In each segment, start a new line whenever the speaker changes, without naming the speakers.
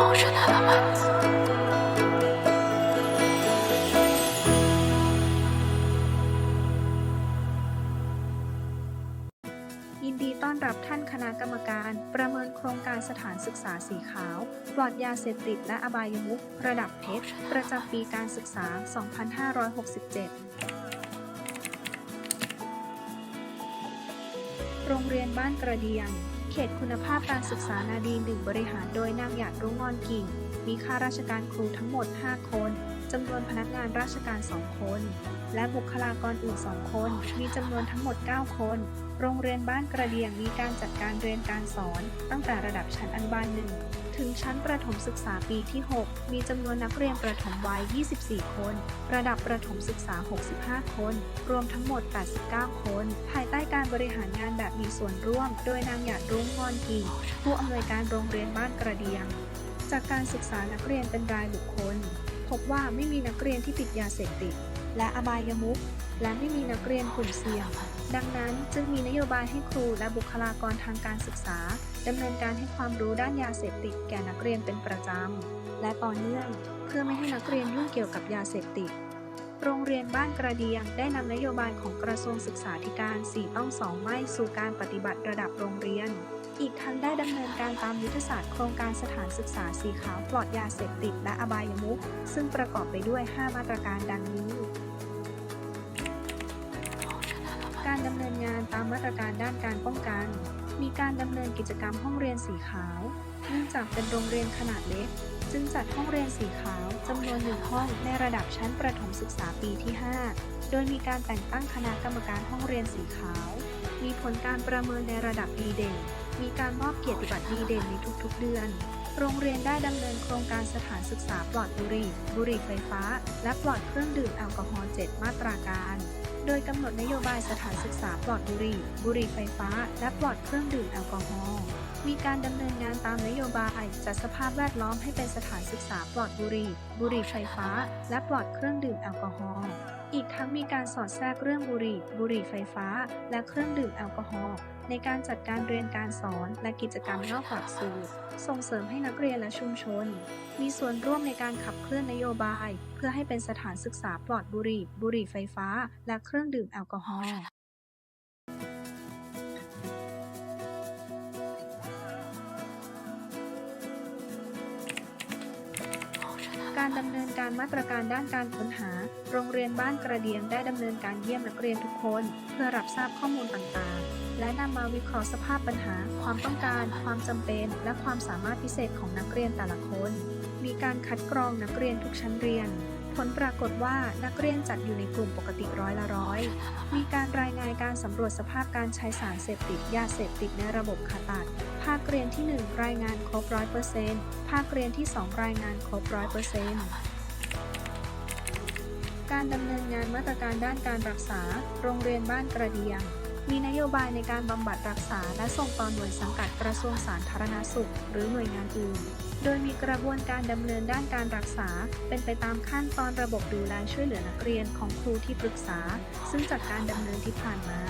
ยินดีต้อนรับท่านคณะกรรมการประเมินโครงการสถานศึกษาสีขาว ปลอดยาเสพติดและอบายมุขระดับเพชรประจำปีการศึกษา 2567โรงเรียนบ้านกระเดียง เขตคุณภาพการศึกษานาดีหนึ่งบริหารโดยนางหยาดรุ่งงอนกิ่ง มีข้าราชการครูทั้งหมด 5 คนจำนวนพนักงานราชการ 2 คน และบุคลากรอื่น 2 คน มีจำนวนทั้งหมด 9 คน โรงเรียนบ้านกระเดียงมีการจัดการเรียนการสอน ตั้งแต่ระดับชั้นอนุบาลหนึ่ง ถึงชั้นประถมศึกษาปีที่ 6 มีจำนวนนักเรียนประถมวัย 24 คน ระดับประถมศึกษา 65 คน รวมทั้งหมด 89 คน ภายใต้การบริหารงานแบบมีส่วนร่วม โดยนางหยาดรุ่งงอนกิ่งผู้อำนวยการโรงเรียนบ้านกระเดียง จากการศึกษานักเรียนเป็นรายบุคคล พบว่าไม่มีนักเรียนที่ติดยาเสพติด และอบายมุขและไม่มีนักเรียนกลุ่มเสี่ยง ดังนั้นจึงมีนโยบายให้ครูและบุคลากรทางการศึกษาดำเนินการให้ความรู้ด้านยาเสพติดแก่นักเรียนเป็นประจำ และต่อเนื่อง เพื่อไม่ให้นักเรียนยุ่งเกี่ยวกับยาเสพติด โรงเรียนบ้านกระเดียงได้นำนโยบายของกระทรวงศึกษาธิการ 4 ต้อง2ไม่สู่การปฏิบัติระดับโรงเรียน อีกทั้งได้ดำเนินการตามยุทธศาสตร์โครงการสถานศึกษาสีขาวปลอดยาเสพติดและอบายมุขซึ่งประกอบไปด้วย 5 มาตรการดังนี้ ดำเนินงานตามมาตรการด้านการป้องกัน มีการดำเนินกิจกรรมห้องเรียนสีขาว เนื่องจากเป็นโรงเรียนขนาดเล็ก จึงจัดห้องเรียนสีขาวจำนวนหนึ่งห้องในระดับชั้นประถมศึกษาปีที่ 5 โดยมีการแต่งตั้งคณะกรรมการห้องเรียนสีขาว มีผลการประเมินในระดับดีเด่น มีการมอบเกียรติบัตรดีเด่นในทุกๆเดือน โรงเรียนได้ดำเนินโครงการสถานศึกษาปลอดบุหรี่ บุหรี่ไฟฟ้า และปลอดเครื่องดื่มแอลกอฮอล์ 7 มาตราการ โดยกำหนดนโยบายสถานศึกษาปลอดบุหรี่ บุหรี่ไฟฟ้า และปลอดเครื่องดื่มแอลกอฮอล์ มีการดำเนินงานตามนโยบายจัดสภาพแวดล้อมให้เป็นสถานศึกษาปลอดบุหรี่ บุหรี่ไฟฟ้า และปลอดเครื่องดื่มแอลกอฮอล์ อีกทั้งมีการสอดแทรกเรื่องบุหรี่ บุหรี่ไฟฟ้า และเครื่องดื่มแอลกอฮอล์ ในการจัดการเรียนการสอนและกิจกรรมนอกหลักสูตร ส่งเสริมให้นักเรียนและชุมชน มีส่วนร่วมในการขับเคลื่อนนโยบาย เพื่อให้เป็นสถานศึกษาปลอดบุหรี่ บุหรี่ไฟฟ้า และเครื่องดื่มแอลกอฮอล์การดำเนินการมาตรการด้านการค้นหา โรงเรียนบ้านกระเดียงได้ดำเนินการเยี่ยมนักเรียนทุกคน เพื่อรับทราบข้อมูลต่างๆ และนำมาวิเคราะห์สภาพปัญหา ความต้องการ ความจำเป็น และความสามารถพิเศษของนักเรียนแต่ละคน มีการคัดกรองนักเรียนทุกชั้นเรียน ผลปรากฏว่านักเรียนจัดอยู่ในกลุ่มปกติร้อยละร้อย มีการรายงานการสำรวจสภาพการใช้สารเสพติด ยาเสพติดในระบบขาตัด ภาคเรียนที่ 1 รายงานครบ100%ภาคเรียนที่ 2 รายงานครบ100%การดำเนินงานมาตรการด้านการรักษา โรงเรียนบ้านกระเดียง มีนโยบายในการบำบัดรักษาและส่งต่อหน่วยสังกัดกระทรวงสาธารณสุข หรือหน่วยงานอื่น โดยมีกระบวนการดำเนินด้านการรักษา เป็นไปตามขั้นตอนระบบดูแลช่วยเหลือนักเรียนของครูที่ปรึกษา ซึ่งจากการดำเนินที่ผ่านมา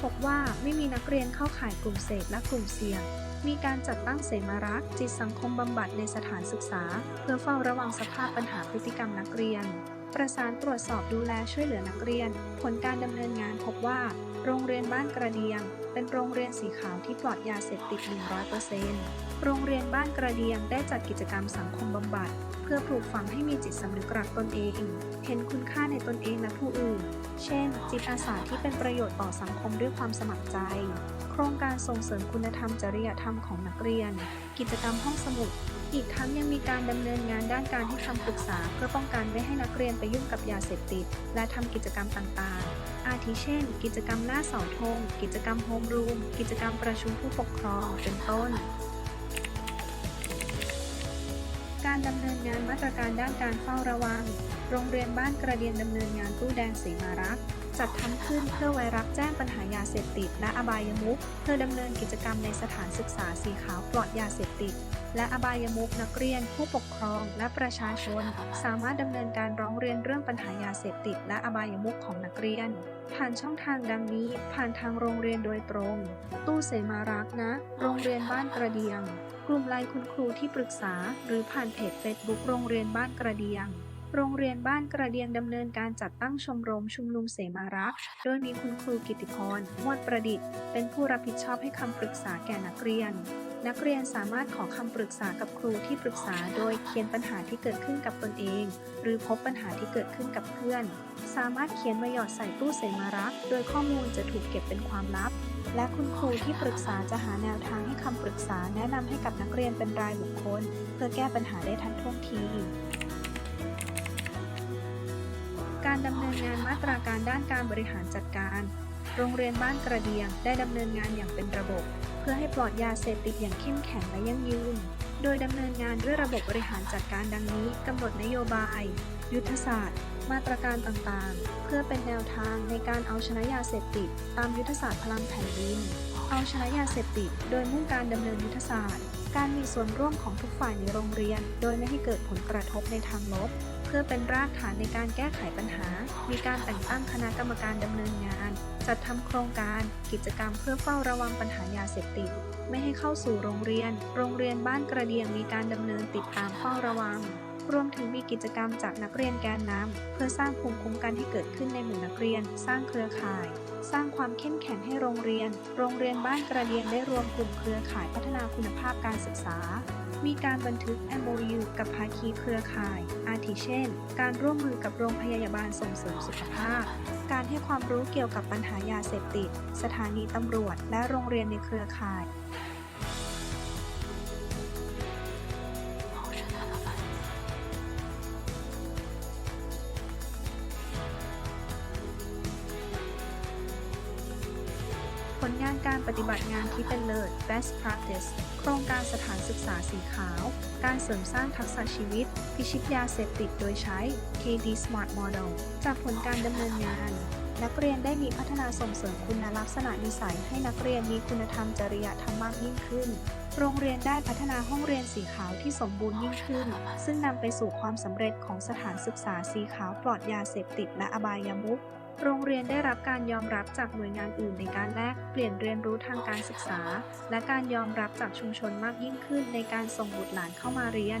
พบว่าไม่มีนักเรียนเข้าข่ายกลุ่มเสพและกลุ่มเสี่ยง มีการจัดตั้งเสมารักษ์จิตสังคมบำบัดในสถานศึกษา เพื่อเฝ้าระวังสภาพปัญหาพฤติกรรมนักเรียน ประสานตรวจสอบดูแลช่วยเหลือนักเรียน ผลการดำเนินงานพบว่า โรงเรียนบ้านกระเดียง เป็นโรงเรียนสีขาวที่ปลอดยาเสพติด 100%โรงเรียนบ้านกระเดียงได้จัดกิจกรรมสังคมบำบัด เพื่อปลูกฝังให้มีจิตสำนึกรักตนเอง เห็นคุณค่าในตนเองและผู้อื่น เช่น จิตอาสาที่เป็นประโยชน์ต่อสังคมด้วยความสมัครใจ โครงการส่งเสริมคุณธรรมจริยธรรมของนักเรียน กิจกรรมห้องสมุด อีกทั้งยังมีการดำเนินงานด้านการให้คำปรึกษา เพื่อป้องกันไม่ให้นักเรียนไปยุ่งกับยาเสพติด และทำกิจกรรมต่างๆ อาทิเช่น กิจกรรมหน้าเสาธงกิจกรรมโฮมรูม กิจกรรมประชุมผู้ปกครองเป็นต้น การดำเนินงานมาตรการด้านการเฝ้าระวัง โรงเรียนบ้านกระเดียนดำเนินงานตู้แดงสีมารักจัดทำขึ้นเพื่อไว้รับแจ้งปัญหายาเสพติด และอบายมุขเพื่อดำเนินกิจกรรมในสถานศึกษาสีขาวปลอดยาเสพติด และอบายมุขนักเรียน ผู้ปกครอง และประชาชน สามารถดำเนินการร้องเรียนเรื่องปัญหายาเสพติด และอบายมุขของนักเรียน ผ่านช่องทางดังนี้ ผ่านทางโรงเรียนโดยตรง ตู้เสมารักนะ โรงเรียนบ้านกระเดียง กลุ่มไลน์คุณครูที่ปรึกษา หรือผ่านเพจเฟซบุ๊กโรงเรียนบ้านกระเดียง โรงเรียนบ้านกระเดียงดำเนินการจัดตั้งชมรมชุมนุมเสมารักษ์ โดยมีคุณครูกิติพรมวดประดิษฐ์ เป็นผู้รับผิดชอบให้คำปรึกษาแก่นักเรียน นักเรียนสามารถขอคำปรึกษากับครูที่ปรึกษาโดยเขียนปัญหาที่เกิดขึ้นกับตนเอง หรือพบปัญหาที่เกิดขึ้นกับเพื่อน สามารถเขียนมาหยอดใส่ตู้เสมารักษ์ โดยข้อมูลจะถูกเก็บเป็นความลับ และคุณครูที่ปรึกษาจะหาแนวทางให้คำปรึกษาแนะนำให้กับนักเรียนเป็นรายบุคคล เพื่อแก้ปัญหาได้ทันท่วงที การดำเนินงานมาตราการด้านการบริหารจัดการ โรงเรียนบ้านกระเดียงได้ดำเนินงานอย่างเป็นระบบ เพื่อให้ปลอดยาเสพติดอย่างเข้มแข็งและยั่งยืน โดยดำเนินงานด้วยระบบบริหารจัดการดังนี้กำหนดนโยบาย ยุทธศาสตร์ มาตรการต่างๆ เพื่อเป็นแนวทางในการเอาชนะยาเสพติด ตามยุทธศาสตร์พลังแผ่นดิน เอาชนะยาเสพติด โดยมุ่งการดำเนินยุทธศาสตร์ การมีส่วนร่วมของทุกฝ่ายในโรงเรียน โดยไม่ให้เกิดผลกระทบในทางลบ พื่อเป็นรากฐานในการแก้ไขปัญหา มีการแต่งตั้งคณะกรรมการดำเนินงาน จัดทำโครงการ กิจกรรมเพื่อเฝ้าระวังปัญหายาเสพติด ไม่ให้เข้าสู่โรงเรียน โรงเรียนบ้านกระเดียงมีการดำเนินติดตามเฝ้าระวัง รวมถึงมีกิจกรรมจากนักเรียนแกนนำเพื่อสร้างภูมิคุ้มกันที่เกิดขึ้นในหมู่นักเรียน สร้างเครือข่าย สร้างความเข้มแข็งให้โรงเรียน โรงเรียนบ้านกระเดียงได้รวมกลุ่มเครือข่ายพัฒนาคุณภาพการศึกษา มีการบันทึก MOU กับภาคีเครือข่าย อาทิเช่น การร่วมมือกับโรงพยาบาลส่งเสริมสุขภาพ การให้ความรู้เกี่ยวกับปัญหายาเสพติด สถานีตำรวจ และโรงเรียนในเครือข่าย ผลงานการปฏิบัติงานที่เป็นเลิศ Best Practice โครงการสถานศึกษาสีขาว การเสริมสร้างทักษะชีวิต พิชิตยาเสพติดโดยใช้ KD Smart Model จากผลการดำเนินงาน นักเรียนได้มีพัฒนาส่งเสริมคุณลักษณะนิสัย ให้นักเรียนมีคุณธรรมจริยธรรมมากยิ่งขึ้น โรงเรียนได้พัฒนาห้องเรียนสีขาวที่สมบูรณ์ยิ่งขึ้น ซึ่งนำไปสู่ความสำเร็จของสถานศึกษาสีขาวปลอดยาเสพติดและอบายมุข โรงเรียนได้รับการยอมรับจากหน่วยงานอื่นในการแลกเปลี่ยนเรียนรู้ทางการศึกษา และการยอมรับจากชุมชนมากยิ่งขึ้นในการส่งบุตรหลานเข้ามาเรียน